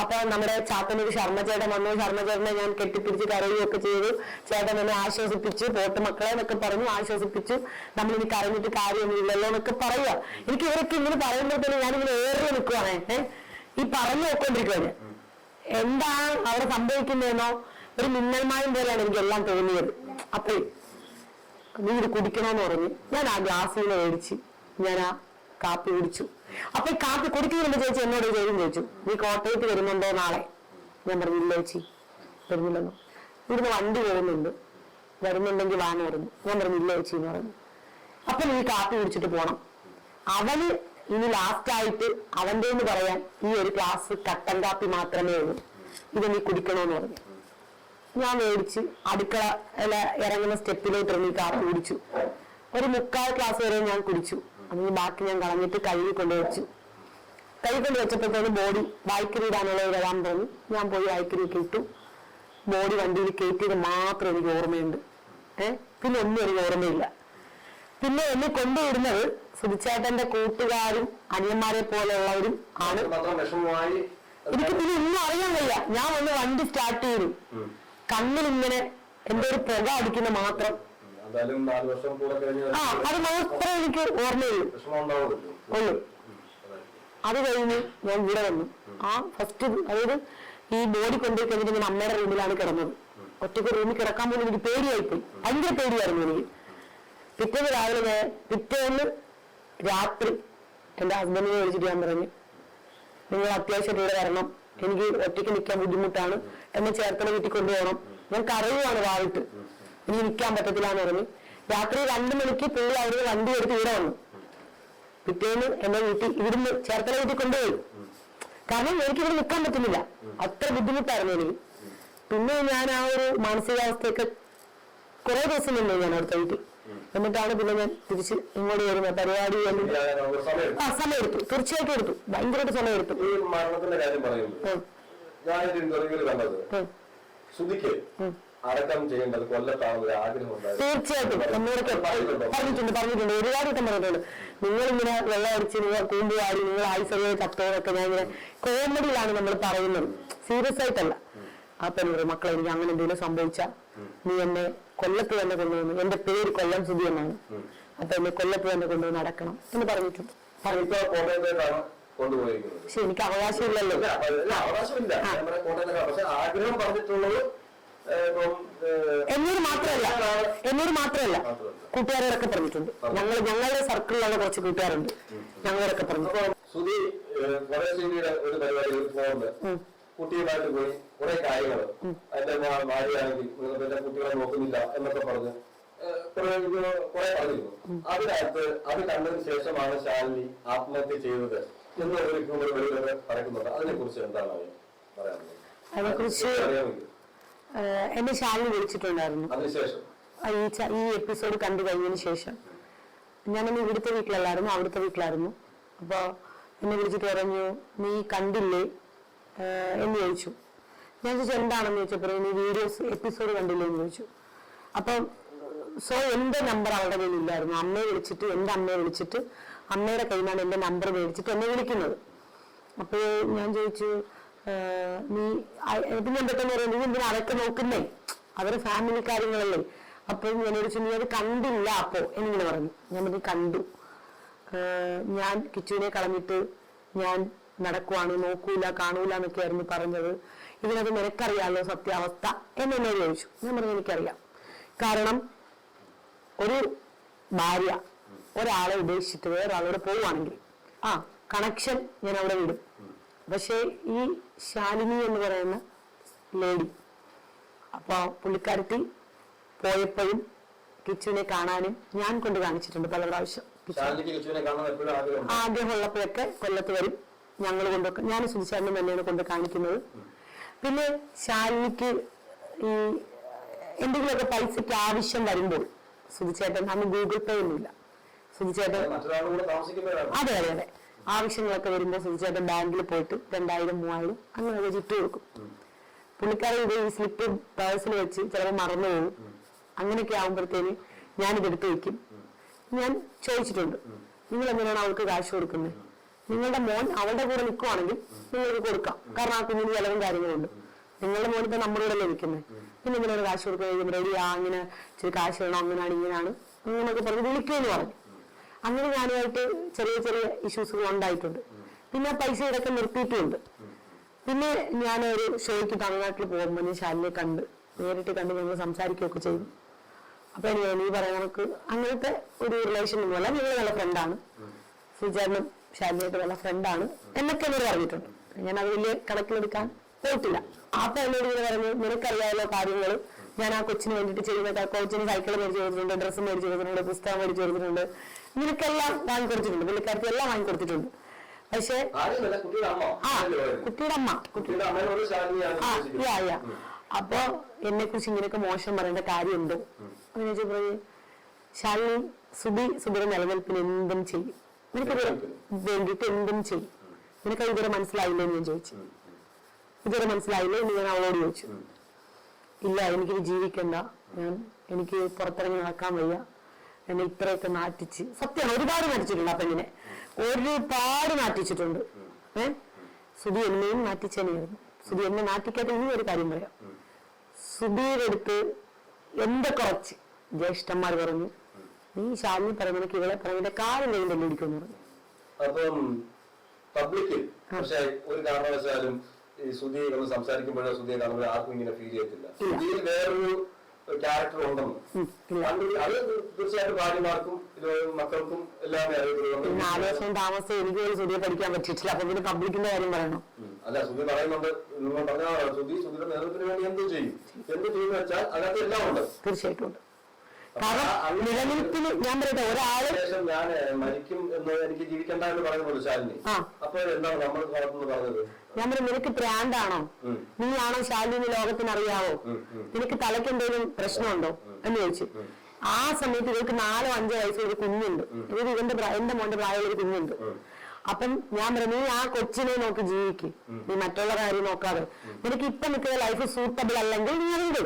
അപ്പൊ നമ്മുടെ ചാത്തനൂർ ശർമ്മ ചേട്ടൻ വന്നു. ശർമ്മ ചേട്ടനെ ഞാൻ കെട്ടിപ്പിടിച്ച് കരയുകയൊക്കെ ചെയ്തു. ചേട്ടൻ എന്നെ ആശ്വസിപ്പിച്ചു. പോട്ട് മക്കളെ എന്നൊക്കെ പറഞ്ഞു ആശ്വസിപ്പിച്ചു. നമ്മൾ ഇനി കരഞ്ഞിട്ട് കാര്യമൊന്നുമില്ലല്ലോ എന്നൊക്കെ പറയുക. എനിക്ക് ഇവരൊക്കെ ഇങ്ങനെ പറയുമ്പോഴത്തേനും ഞാനിങ്ങനെ ഏറെ നിൽക്കുവാണേ. ഏഹ് ഈ പറഞ്ഞു നോക്കൊണ്ടിരിക്കുവാണ് എന്താണ് അവിടെ സംഭവിക്കുന്നതെന്നോ? ഒരു മിന്നൽമായും പോലെയാണ് എനിക്ക് എല്ലാം തോന്നിയത്. അപ്പൊ നീ ഇത് കുടിക്കണമെന്ന് പറഞ്ഞു. ഞാൻ ആ ഗ്ലാസ്സിൽ മേടിച്ച് ഞാൻ ആ കാപ്പി കുടിച്ചു. അപ്പൊ കാപ്പി കുടിക്കുന്നതിന് ചേച്ചി എന്നോട് ചോദ്യം ചോദിച്ചു. നീ കോട്ടയത്ത് വരുന്നുണ്ടോ നാളെ? ഞാൻ പറഞ്ഞില്ല ചേച്ചി വരുന്നില്ലെന്നു. ഇവിടുന്ന് വണ്ടി വരുന്നുണ്ട്. വരുന്നുണ്ടെങ്കിൽ വാന്ന് പറഞ്ഞു. ഞാൻ പറഞ്ഞില്ല ചേച്ചി എന്ന് പറഞ്ഞു. അപ്പൊ നീ കാപ്പി കുടിച്ചിട്ട് പോണം. അവന് ഇനി ലാസ്റ്റ് ആയിട്ട് അവന്റെ എന്ന് പറയാൻ ഈ ഒരു ഗ്ലാസ് കട്ടൻ കാപ്പി മാത്രമേ ഉള്ളൂ. ഇത് നീ കുടിക്കണമെന്ന് പറഞ്ഞു. ഞാൻ മേടിച്ച് അടുക്കള ഇറങ്ങുന്ന സ്റ്റെപ്പിലോട്ട് ഇറങ്ങി കാപ്പി കുടിച്ചു. ഒരു മുക്കാൽ ക്ലാസ് വരെ ഞാൻ കുടിച്ചു. അതിന് ബാക്കി ഞാൻ കളഞ്ഞിട്ട് കഴുകി കൊണ്ടുവച്ചു കഴുകി കൊണ്ട് വെച്ചപ്പോഴത്തേന് ബോഡി വായിക്കരി ഇടാനുള്ള ഇടാൻ തോന്നി. ഞാൻ പോയി വായിക്കരിയൊക്കെ ഇട്ടു. ബോഡി വണ്ടിയിൽ കയറ്റിയത് മാത്രം എനിക്ക് ഓർമ്മയുണ്ട്. ഏഹ് പിന്നെ ഒന്നും എനിക്ക് ഓർമ്മയില്ല. പിന്നെ എന്നെ കൊണ്ടുവിടുന്നത് സുധിച്ചേട്ടന്റെ കൂട്ടുകാരും അനിയന്മാരെ പോലെയുള്ളവരും ആണ്. എനിക്ക് പിന്നെ ഒന്നും അറിയാൻ വയ്യ. ഞാൻ ഒന്ന് വണ്ടി സ്റ്റാർട്ട് ചെയ്തു. കണ്ണിലിങ്ങനെ എന്തോ ഒരു പുക അടിക്കുന്ന മാത്രം. എന്തായാലും നാല് വർഷം കൂടെ ആ അത് മാത്രമേ എനിക്ക് ഓർമ്മയുള്ളൂ. വിഷമം ഉണ്ടാവുമല്ലോ ഉള്ളൂ അത് കഴിഞ്ഞ് ഞാൻ ഇവിടെ വന്നു. ആ ഫസ്റ്റ് അതായത് ഈ ബോഡി കൊണ്ടുപോയി കഴിഞ്ഞിട്ട് ഞാൻ അമ്മയുടെ റൂമിലാണ് കിടന്നത്. ഒറ്റയ്ക്ക് റൂമിൽ കിടക്കാൻ പോലും എനിക്ക് പേടിയായിപ്പോയി. ഭയങ്കര പേടിയായിരുന്നു എനിക്ക്. പിറ്റേന്ന് രാവിലെ ഞാൻ പിറ്റേന്ന് രാത്രി എന്റെ ഹസ്ബൻഡിനെ വിളിച്ചിട്ട് ഞാൻ പറഞ്ഞു നിങ്ങൾ അത്യാവശ്യമായിട്ട് ഇവിടെ വരണം. എനിക്ക് ഒറ്റയ്ക്ക് നിൽക്കാൻ ബുദ്ധിമുട്ടാണ്. എന്നെ ചേർത്തല വീട്ടിൽ കൊണ്ടുപോകണം. ഞാൻ കരയുവാണ് വാവിട്ട്. നിൽക്കാൻ പറ്റത്തില്ല എന്ന് പറഞ്ഞു. രാത്രി രണ്ടു മണിക്ക് പുള്ളി അവർ വണ്ടി എടുത്ത് ഇവിടെ വന്നു. പിറ്റേന്ന് എന്നെ വീട്ടിൽ ഇവിടുന്ന് ചേർത്തല വീട്ടിൽ കൊണ്ടുപോയി. കാരണം എനിക്ക് ഇവിടെ നിൽക്കാൻ പറ്റുന്നില്ല. അത്ര ബുദ്ധിമുട്ടായിരുന്നു എനിക്ക്. പിന്നെ ഞാൻ ആ ഒരു മാനസികാവസ്ഥയൊക്കെ കുറെ ദിവസം നിന്നു ഞാൻ അടുത്ത വീട്ടിൽ. എന്നിട്ടാണ് പിന്നെ ഞാൻ തിരിച്ച് ഇങ്ങോട്ട് വരുന്നത് പരിപാടി. ആ സമയം എടുത്തു. തീർച്ചയായിട്ടും എടുത്തു. ഭയങ്കരമായിട്ട് സമയം എടുത്തു ഈ കാര്യം പറയുമ്പോൾ ഉം, ഞാനൊരു ഇന്റർവ്യൂവിൽ കണ്ടത്. അടക്കം ചെയ്യേണ്ടത് കൊല്ലത്താണ് ഒരു ആഗ്രഹം ഉണ്ടായത് തീർച്ചയായിട്ടും. പറഞ്ഞിട്ടുണ്ട്. പറഞ്ഞിട്ടുണ്ട് ഒരുപാട് വട്ടം പറഞ്ഞിട്ടുണ്ട്. നിങ്ങൾ ഇങ്ങനെ വെള്ളം അടിച്ച് നിങ്ങൾ കൂമ്പുവാടി നിങ്ങൾ ആയുസറിയെ ചത്തോടൊക്കെ ഞാൻ ഇങ്ങനെ കോമഡിയിലാണ് നമ്മൾ പറയുന്നത്. സീരിയസ് ആയിട്ടല്ല. അപ്പൊ എന്നോട് മക്കളെ എനിക്ക് അങ്ങനെ എന്തെങ്കിലും സംഭവിച്ച നീ എന്നെ കൊല്ലത്ത് തന്നെ കൊണ്ടുവന്നു എന്റെ പേര് കൊല്ലം സുധി എന്നാണ്. അപ്പൊ എന്നെ കൊല്ലത്ത് തന്നെ കൊണ്ടുവന്ന് അടക്കണം എന്ന് പറഞ്ഞിട്ടുണ്ട്. പക്ഷെ എനിക്ക് അവകാശമില്ലല്ലോ. അവകാശമില്ല. ആഗ്രഹം പറഞ്ഞിട്ടുള്ളത് എന്നോട് മാത്രമല്ല എന്നോട് മാത്രമല്ല കൂട്ടുകാരൊക്കെ കൂട്ടുകാരോടൊക്കെ പറഞ്ഞിട്ടുണ്ട്. ഞങ്ങൾ ഞങ്ങളുടെ സർക്കിളിലുള്ള കുറച്ച് കൂട്ടുകാരുണ്ട്. ഞങ്ങളോടൊക്കെ പറഞ്ഞു. സുധി ഒരു പരിപാടി ഫോണിൽ കുട്ടിയുമായിട്ട് പോയി കുറെ കാര്യങ്ങൾ അതിന്റെ മാ- ഭാര്യയാണെങ്കിൽ എന്റെ കുട്ടികളെ നോക്കുന്നില്ല എന്നൊക്കെ പറഞ്ഞ് കുറെ പറഞ്ഞിരുന്നു. അതിനകത്ത് അത് കണ്ടതിന് ശേഷമാണ് ശാലിനി ആത്മഹത്യ ചെയ്തത് എന്ന് വെളിയിലൊക്കെ പറയുന്നുണ്ട്. അതിനെ കുറിച്ച് എന്താണ് പറയാനുള്ളത്? അതിനെക്കുറിച്ച് എന്നെ ശാലിനി വിളിച്ചിട്ടുണ്ടായിരുന്നു. ഈ എപ്പിസോഡ് കണ്ടു കഴിഞ്ഞതിന് ശേഷം. ഞാനന്ന് ഇവിടുത്തെ വീട്ടിലല്ലായിരുന്നു അവിടുത്തെ വീട്ടിലായിരുന്നു. അപ്പോൾ എന്നെ വിളിച്ചിട്ട് പറഞ്ഞു നീ കണ്ടില്ലേ? എന്ന് ചോദിച്ചു. ഞാൻ ചോദിച്ചു എന്താണെന്ന് ചോദിച്ചപ്പോൾ നീ വീഡിയോസ് എപ്പിസോഡ് കണ്ടില്ലേ? എന്ന് ചോദിച്ചു. അപ്പം സോ എന്റെ നമ്പർ അവളുടെ കയ്യിൽ ഇല്ലായിരുന്നു അമ്മയെ വിളിച്ചിട്ട് എന്റെ അമ്മയെ വിളിച്ചിട്ട് അമ്മയുടെ കയ്യിൽ നിന്നാണ് എന്റെ നമ്പർ മേടിച്ചിട്ട് എന്നെ വിളിക്കുന്നത്. അപ്പോൾ ഞാൻ ചോദിച്ചു "ഏഹ് നീ അ- എന്തൊക്കെ നീ എന്തിനാ അതൊക്കെ നോക്കുന്നേ? അവരെ ഫാമിലി കാര്യങ്ങളല്ലേ. അപ്പോൾ ചോദിച്ചു നീ അത് കണ്ടില്ല അപ്പോ എന്നിങ്ങനെ പറഞ്ഞു. ഞാൻ പറഞ്ഞു കണ്ടു. ഞാൻ കിച്ചുവിനെ കളഞ്ഞിട്ട് ഞാൻ നടക്കുവാണ് നോക്കൂല കാണൂല എന്നൊക്കെയായിരുന്നു പറഞ്ഞത്. ഇതിനകത്ത് നിനക്കറിയാലോ സത്യാവസ്ഥ? എന്നെന്നോട് ചോദിച്ചു. ഞാൻ പറഞ്ഞു എനിക്കറിയാം. കാരണം ഒരു ഭാര്യ ഒരാളെ ഉപേക്ഷിച്ചിട്ട് വേറൊരാളോട് പോവുകയാണെങ്കിൽ ആ കണക്ഷൻ ഞാൻ അവിടെ വിടും. പക്ഷേ ഈ ശാലിനി എന്ന് പറയുന്ന ലേഡി അപ്പൊ പുള്ളിക്കാരത്തി പോയപ്പോഴും കിച്ചുവിനെ കാണാനും ഞാൻ കൊണ്ട് കാണിച്ചിട്ടുണ്ട് പല പ്രാവശ്യം ആഗ്രഹമുള്ളപ്പോഴൊക്കെ കൊല്ലത്ത് വരും. ഞങ്ങൾ കൊണ്ടൊക്കെ ഞാൻ സുധിച്ചാറിനും തന്നെയാണ് കൊണ്ട് കാണിക്കുന്നത്. പിന്നെ ശാലിനിക്ക് ഈ എന്തെങ്കിലുമൊക്കെ പൈസയ്ക്ക് ആവശ്യം വരുമ്പോൾ സുധിച്ചേട്ടൻ അന്ന് ഗൂഗിൾ പേ ഒന്നുമില്ല. സുധിച്ചേട്ടൻ അതെ അതെ അതെ. ആവശ്യങ്ങളൊക്കെ വരുമ്പോൾ സുധിച്ചേട്ടൻ ബാങ്കിൽ പോയിട്ട് രണ്ടായിരം മൂവായിരം അങ്ങനെയൊക്കെ ചിട്ട് കൊടുക്കും. പുള്ളിക്കാരൻ ഇത് ഈ സ്ലിപ്പ് പേഴ്സിൽ വെച്ച് ചിലപ്പോൾ മറന്നു പോകും. അങ്ങനെയൊക്കെ ആകുമ്പോഴത്തേന് ഞാനിത് എടുത്ത് വെക്കും. ഞാൻ ചോദിച്ചിട്ടുണ്ട് നിങ്ങൾ എന്തിനാണ് അവൾക്ക് കാശ് കൊടുക്കുന്നത്? നിങ്ങളുടെ മോൻ അവളുടെ കൂടെ നിൽക്കുവാണെങ്കിൽ നിങ്ങൾക്ക് കൊടുക്കാം. കാരണം ആ കുഞ്ഞിന് ചിലവും കാര്യങ്ങളുണ്ട്. നിങ്ങളുടെ മോൻ ഇപ്പൊ നമ്മുടെ കൂടെ നിൽക്കുന്നത്. പിന്നെ ഇങ്ങനെയാണ് കാശ് കൊടുക്കുന്നത്? റെഡിയാ അങ്ങനെ ഇച്ചിരി കാശ് വേണം? അങ്ങനെയാണ് ഇങ്ങനെയാണ്. അങ്ങനെയൊക്കെ പറഞ്ഞ് വിളിക്കുമെന്ന് പറഞ്ഞു. അങ്ങനെ ഞാനുമായിട്ട് ചെറിയ ചെറിയ ഇഷ്യൂസുകൾ ഉണ്ടായിട്ടുണ്ട്. പിന്നെ പൈസ ഇതൊക്കെ നിർത്തിയിട്ടുണ്ട്. പിന്നെ ഞാൻ ഒരു ഷോയ്ക്ക് തമിഴ്നാട്ടിൽ പോകുമ്പോൾ ഞാൻ ശാലിനെ കണ്ട് നേരിട്ട് കണ്ട് ഞങ്ങൾ സംസാരിക്കുകയൊക്കെ ചെയ്തു. അപ്പൊ നീ പറയാൻ നമുക്ക് അങ്ങനത്തെ ഒരു റിലേഷൻ ഒന്നുമല്ല ഞങ്ങൾ നല്ല ഫ്രണ്ടാണ് സുചാരനും ശാലിനിയായിട്ട് നല്ല ഫ്രണ്ടാണ് എന്നൊക്കെ എന്നോട് പറഞ്ഞിട്ടുണ്ട്. ഞാൻ അത് വലിയ കണക്കിലെടുക്കാൻ പോയിട്ടില്ല. അപ്പൊ എന്നോട് ഇങ്ങനെ പറഞ്ഞു നിനക്കറിയാവുന്ന കാര്യങ്ങൾ ഞാൻ ആ കൊച്ചിന് വേണ്ടിയിട്ട് ചെയ്യുന്ന കോച്ചിന് സൈക്കിൾ മേടിച്ചു കൊടുത്തിട്ടുണ്ട് ഡ്രസ്സ് മേടിച്ചു കൊടുത്തിട്ടുണ്ട് പുസ്തകം മേടിച്ചു കൊടുത്തിട്ടുണ്ട്. നിനക്കെല്ലാം വാങ്ങിക്കൊടുത്തിട്ടുണ്ട് പുള്ളിക്കാരത്തി എല്ലാം വാങ്ങിക്കൊടുത്തിട്ടുണ്ട്. പക്ഷേ ആ? കുട്ടിയുടെ അമ്മ കുട്ടി കുട്ടിയുടെ ആ. യാ യാ. അപ്പൊ എന്നെ കുറിച്ച് ഇങ്ങനെയൊക്കെ മോശം പറയേണ്ട കാര്യമുണ്ട്? അങ്ങനെ ചോദിച്ചു പറഞ്ഞു ശാലിനി സുബി സുബിയുടെ നിലനിൽപ്പിന് എന്തും ചെയ്യും? നിനക്ക് വേണ്ടിയിട്ട് എന്തും ചെയ്യും. നിനക്ക് ഇതുവരെ മനസ്സിലായില്ലേ എന്ന് ഞാൻ ചോദിച്ചു. ഇതുവരെ മനസ്സിലായില്ലേ എന്ന് ഞാൻ അവളോട് ചോദിച്ചു. ഇല്ല എനിക്കിത് ജീവിക്കണ്ട. ഞാൻ എനിക്ക് പുറത്തിറങ്ങി നടക്കാൻ വയ്യ. എന്നെ ഇത്രയൊക്കെ നാട്ടിച്ച് സത്യമാണ് ഒരുപാട് നാട്ടിച്ചിട്ടുണ്ട് ആ പെണ്ണിനെ. ഒരുപാട് നാട്ടിച്ചിട്ടുണ്ട് ഏ? സുധി എന്നെയും നാട്ടിച്ചനെയായിരുന്നു സുധി എന്നെ നാട്ടിക്കാത്ത ഇനി ഒരു കാര്യം പറയാം. സുധീയുടെ അടുത്ത് എന്റെ കുറച്ച് ജ്യേഷ്ഠന്മാർ പറഞ്ഞു. നീ ശാലിനി പറഞ്ഞു നിനക്ക് ഇവളെ പറഞ്ഞതിന്റെ കാര്യം കയ്യിൽ തന്നെ ഇരിക്കുമെന്ന് പറഞ്ഞു. അപ്പം പബ്ലിക്കിൽ പക്ഷെ ഒരു കാരണവശാലും ഈ സുധി ഒന്ന് സംസാരിക്കുമ്പോഴോ സുധിയെ ആർക്കും ഇങ്ങനെ ഫീൽ ചെയ്യത്തില്ല. സുധിയിൽ വേറൊരു ക്യാരക്ടർ ഉണ്ടെന്ന്. അത് തീർച്ചയായിട്ടും ഭാര്യമാർക്കും മക്കൾക്കും പിന്നെ താമസം എനിക്ക് സുധിയെ പഠിക്കാൻ പറ്റിയിട്ടില്ല. അപ്പൊ പിന്നെ പബ്ലിക്കിന്റെ കാര്യം പറയണം? അല്ല സുധി പറയുന്നുണ്ട്. നിങ്ങൾ പറഞ്ഞ സുധി സുധിയുടെ നേതൃത്വത്തിന് വേണ്ടി എന്ത് ചെയ്യും? എന്ത് ചെയ്യുന്ന വെച്ചാൽ അതിനകത്ത് എല്ലാം ഉണ്ട്. തീർച്ചയായിട്ടും ഉണ്ട്. കാരണം നിലനിൽപ്പിന് ഞാൻ പറയട്ടെ ഒരാൾ ഞാൻ മരിക്കും എന്ന് എനിക്ക് ജീവിക്കണ്ട എന്ന് പറയുന്നുള്ളൂ ശാലിനി. അപ്പൊ എന്താണ് നമ്മൾ പറഞ്ഞത്? ഞാൻ പറയും നിനക്ക് പ്രാന്താണോ. നീയാണോ ശാലിനി ലോകത്തിന് അറിയാവോ. നിനക്ക് തലയ്ക്ക് എന്തെങ്കിലും പ്രശ്നമുണ്ടോ? എന്ന് ചോദിച്ചു. ആ സമയത്ത് ഇവർക്ക് നാലോ അഞ്ചോ വയസ്സിൽ ഒരു കുഞ്ഞുണ്ട്. ഇവർ ഇവന്റെ എന്റെ മോന്റെ പ്രായമുള്ള ഒരു കുഞ്ഞുണ്ട്. അപ്പം ഞാൻ പറഞ്ഞു നീ ആ കൊച്ചിനെ നോക്കി ജീവിക്ക്. നീ മറ്റുള്ള കാര്യം നോക്കാതെ. നിനക്ക് ഇപ്പൊ നിൽക്കുന്ന ലൈഫ് സൂട്ടബിൾ അല്ലെങ്കിൽ നീ അറിയത്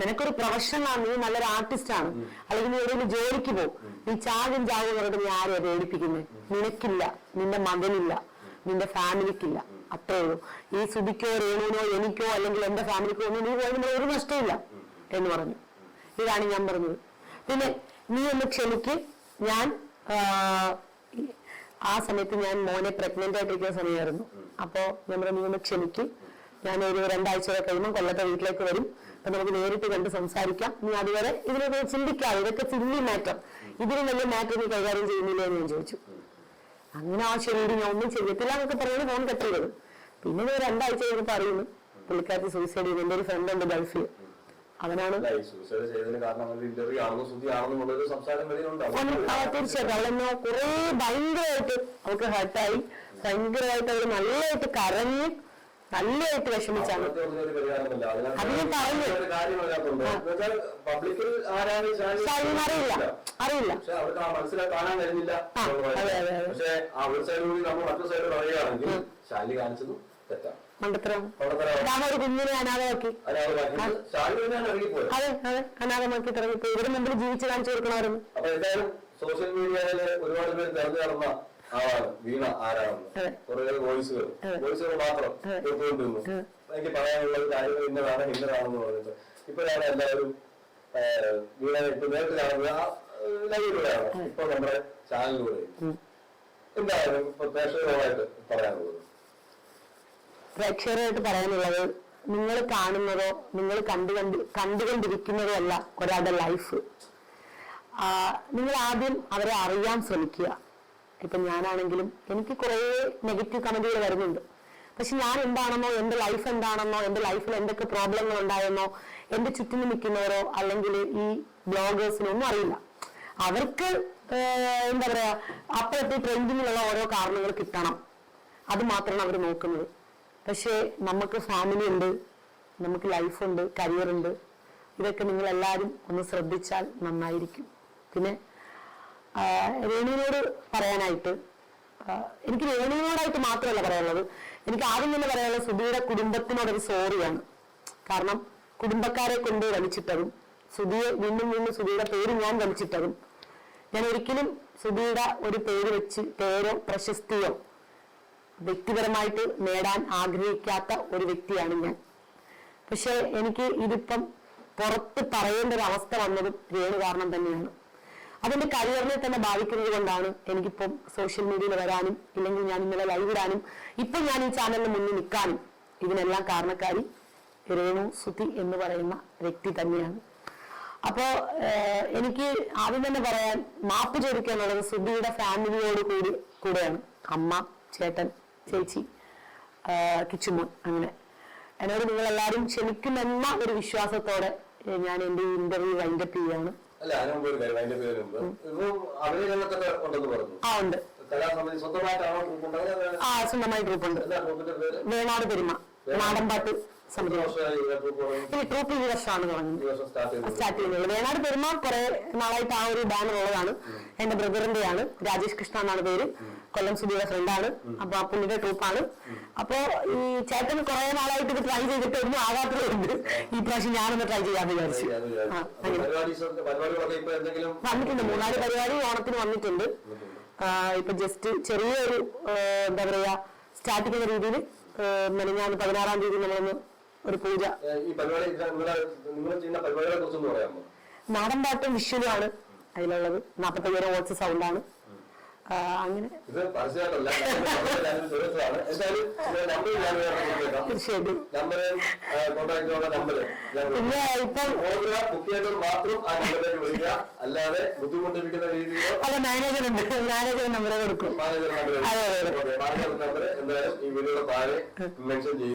നിനക്കൊരു പ്രൊഫഷണലാണ് നീ നല്ലൊരു ആർട്ടിസ്റ്റ് ആണ്. അല്ലെങ്കിൽ നീ ഒരു ജോലിക്ക് പോകും നീ ചാകും ചാകും പറഞ്ഞിട്ട് നീ ആരെയാ പേടിപ്പിക്കുന്നത് നിനക്കില്ല. നിന്റെ മകനില്ല. നിന്റെ ഫാമിലിക്കില്ല അത്രേ ഉള്ളൂ. ഈ സുബിക്കോ രേണുവിനോ എനിക്കോ അല്ലെങ്കിൽ എന്റെ ഫാമിലിക്കോ ഒന്നും നീ പോയതിന് ഒരു നഷ്ടമില്ല എന്ന് പറഞ്ഞു. ഇതാണ് ഞാൻ പറഞ്ഞത്. പിന്നെ നീ ഒന്ന് ക്ഷമിക്ക്. ഞാൻ ആ, സമയത്ത് ഞാൻ മോനെ പ്രഗ്നന്റ് ആയിട്ടിരിക്കുന്ന സമയമായിരുന്നു. അപ്പോ ഞാൻ പറഞ്ഞു ഒന്ന് ക്ഷമിക്ക്. ഞാൻ ഒരു രണ്ടാഴ്ച വരെ കഴിയുമ്പോൾ കൊല്ലത്തെ വീട്ടിലേക്ക് വരും. അപ്പൊ നമുക്ക് നേരിട്ട് കണ്ട് സംസാരിക്കാം. നീ അതുവരെ ഇതിനൊക്കെ ചിന്തിക്കാതെ ഇതൊക്കെ സില്ലി മാറ്റർ ഇതിന് വലിയ മാറ്റർ നീ കൈകാര്യം ചെയ്യുന്നില്ല എന്ന് ഞാൻ ചോദിച്ചു. അങ്ങനെ ആ ശരീരം ഞാൻ ഒന്നും ചെയ്യത്തില്ല എന്നൊക്കെ പറയുന്നത് ഫോൺ കട്ട് പിന്നെ രണ്ടാഴ്ച കഴിഞ്ഞപ്പോൾ അറിയുന്നു പുള്ളിക്കാരത്തി സൂയിസൈഡ് ചെയ്തു. എന്റെ ഒരു ഫ്രണ്ട് ഉണ്ട് ഗൾഫിൽ അവനാണ് തീർച്ചയായിട്ടും. അവളെന്നോ കുറെ ഭയങ്കരമായിട്ട് അവൾക്ക് ഹർട്ടായി ഭയങ്കരമായിട്ട് അവർ നല്ലതായിട്ട് കരഞ്ഞ് നല്ലതായിട്ട് വിഷമിച്ചാണ്. അത് ഞാൻ പറഞ്ഞു. അറിയില്ല. അറിയില്ല. അതെ, അതെ, അതെ. മണ്ടത്തരം ഒരു കുഞ്ഞിനെ അനാഥമാക്കി. അതെ അതെ. അനാഥമാക്കി തുടങ്ങിപ്പോ ഇവർ മുമ്പിൽ ജീവിച്ചു കാണിച്ചു കൊടുക്കണമായിരുന്നു. അപ്പൊ എന്തായാലും സോഷ്യൽ മീഡിയയിൽ ഒരുപാട് പേര് തെരഞ്ഞു നടന്ന ആളാണ് വീണ ആരാണെന്ന്. കുറേ വോയിസുകൾ. വോയിസുകൾ മാത്രം കേട്ടുകൊണ്ടിരുന്നു. എനിക്ക് പറയാനുള്ള കാര്യങ്ങൾ ഇന്നതാണ് ഇന്നതാണെന്ന് പറഞ്ഞിട്ട്. ഇപ്പോഴാണ് എല്ലാവരും വീണ ഇപ്പൊ നേരത്തെ കാണുന്നത് ആ ലൈവിലൂടെയാണ്. ഇപ്പൊ നമ്മുടെ ചാനലിലൂടെ എന്തായാലും ഇപ്പൊ പ്രേക്ഷകരോടായിട്ട് പറയാനുള്ളത്. പ്രേക്ഷകരായിട്ട് പറയാനുള്ളത് നിങ്ങൾ കാണുന്നതോ നിങ്ങൾ കണ്ടു കണ്ട് കണ്ടുകൊണ്ടിരിക്കുന്നതോ അല്ല ഒരാളുടെ ലൈഫ് നിങ്ങൾ ആദ്യം അവരെ അറിയാൻ ശ്രമിക്കുക. ഇപ്പൊ ഞാനാണെങ്കിലും എനിക്ക് കുറേ നെഗറ്റീവ് കമന്റുകൾ വരുന്നുണ്ട്. പക്ഷെ ഞാൻ എന്താണെന്നോ എന്റെ ലൈഫ് എന്താണെന്നോ എന്റെ ലൈഫിൽ എന്തൊക്കെ പ്രോബ്ലങ്ങൾ ഉണ്ടായെന്നോ എന്റെ ചുറ്റിനും നിൽക്കുന്നവരോ അല്ലെങ്കിൽ ഈ ബ്ലോഗേഴ്സിനോ ഒന്നും അറിയില്ല. അവർക്ക് എന്താ പറയാ അപ്പോഴത്തെ ട്രെൻഡിങ്ങിലുള്ള ഓരോ കാരണങ്ങൾ കിട്ടണം. അത് മാത്രമാണ് അവർ നോക്കുന്നത്. പക്ഷേ നമുക്ക് ഫാമിലി ഉണ്ട് നമുക്ക് ലൈഫുണ്ട് കരിയർ ഉണ്ട്. ഇതൊക്കെ നിങ്ങൾ എല്ലാവരും ഒന്ന് ശ്രദ്ധിച്ചാൽ നന്നായിരിക്കും. പിന്നെ രേണുവിനോട് പറയാനായിട്ട് എനിക്ക് രേണുവിനോടായിട്ട് മാത്രമല്ല പറയാനുള്ളത്. എനിക്ക് ആദ്യം തന്നെ പറയാനുള്ളത് സുധിയുടെ കുടുംബത്തിനോടൊരു സോറിയാണ് കാരണം കുടുംബക്കാരെ കൊണ്ട് വലിച്ചിട്ടതും സുധിയെ വീണ്ടും വീണ്ടും സുധിയുടെ പേര് ഞാൻ വലിച്ചിട്ടതും ഞാൻ ഒരിക്കലും സുധിയുടെ ഒരു പേര് വെച്ച് പേരോ പ്രശസ്തിയോ വ്യക്തിപരമായിട്ട് നേടാൻ ആഗ്രഹിക്കാത്ത ഒരു വ്യക്തിയാണ് ഞാൻ. പക്ഷെ എനിക്ക് ഇതിപ്പം പുറത്ത് പറയേണ്ട ഒരു അവസ്ഥ വന്നതും രേണു കാരണം തന്നെയാണ്. അതിന്റെ കരിയറിനെ തന്നെ ബാധിക്കുന്നത് കൊണ്ടാണ് എനിക്കിപ്പം സോഷ്യൽ മീഡിയയിൽ വരാനും ഇല്ലെങ്കിൽ ഞാൻ ഇന്നലെ ലൈവ് ഇടാനും ഇപ്പം ഞാൻ ഈ ചാനലിന് മുന്നിൽ നിൽക്കാനും ഇതിനെല്ലാം കാരണക്കാരി രേണു സുധി എന്ന് പറയുന്ന വ്യക്തി തന്നെയാണ്. അപ്പോ എനിക്ക് ആദ്യം തന്നെ പറയാൻ മാപ്പ് ചോദിക്കാനുള്ളത് സുധിയുടെ ഫാമിലിയോട് കൂടി കൂടെയാണ്. അമ്മ ചേട്ടൻ ചേച്ചി കിച്ചുമോൻ അങ്ങനെ. എന്നോട് നിങ്ങൾ എല്ലാവരും ക്ഷമിക്കുമെന്ന ഒരു വിശ്വാസത്തോടെ ഞാൻ എന്റെ ഈ ഇന്റർവ്യൂ വൈൻഡപ്പ് പറഞ്ഞു. ആ ഉണ്ട്. ആ സ്വന്തമായി പേര്? വേണാട് പെരുമ. നാടൻപാട്ട് സമിതി. ഗ്രൂപ്പ് ട്രൂപ്പ് ഈ വർഷമാണ് തുടങ്ങുന്നത് സ്റ്റാർട്ട് ചെയ്യുന്നത് വേണാട് പെരുമ കുറെ നാളായിട്ട് ആ ഒരു ബാനർ ഉള്ളതാണ്. എന്റെ ബ്രദറിന്റെയാണ് രാജേഷ് കൃഷ്ണ എന്നാണ് പേര്. കൊല്ലം സുധിയുടെ ഫ്രണ്ടാണ് അപ്പൊ ആ പുള്ളിയുടെ ട്രൂപ്പാണ് അപ്പോ ഈ ചേട്ടൻ കുറെ നാളായിട്ട് ഇത് ട്രൈ ചെയ്തിട്ട് ഒന്നും ആകാത്തതുകൊണ്ട് ഈ പ്രാവശ്യം ഞാനൊന്ന് ട്രൈ ചെയ്യാന്ന് വിചാരിച്ചു. വന്നിട്ടുണ്ട്. മൂന്നാൽ പരിപാടി ഓണത്തിന് വന്നിട്ടുണ്ട്. ഇപ്പൊ ജസ്റ്റ് ചെറിയൊരു എന്താ പറയാ സ്റ്റാർട്ട് ചെയ്യുന്ന രീതിയിൽ മെനഞ്ഞാന്ന് പതിനാറാം തീയതി നമ്മളൊന്ന് ഒരു പൂജ. ഈ പരിപാടി നാടൻ പാട്ടും വിഷ്വലുമാണ് അതിലുള്ളത് നാൽപ്പത്തയ്യായിരം വോട്ട്സ് സൗണ്ടാണ് അങ്ങനെ. തീർച്ചയായിട്ടും. പിന്നെ ഇപ്പം അല്ല മാനേജർ ഉണ്ട്. മാനേജർ നമ്പർ കൊടുക്കും. അതെ, അതെ, മെൻഷൻ ചെയ്യും.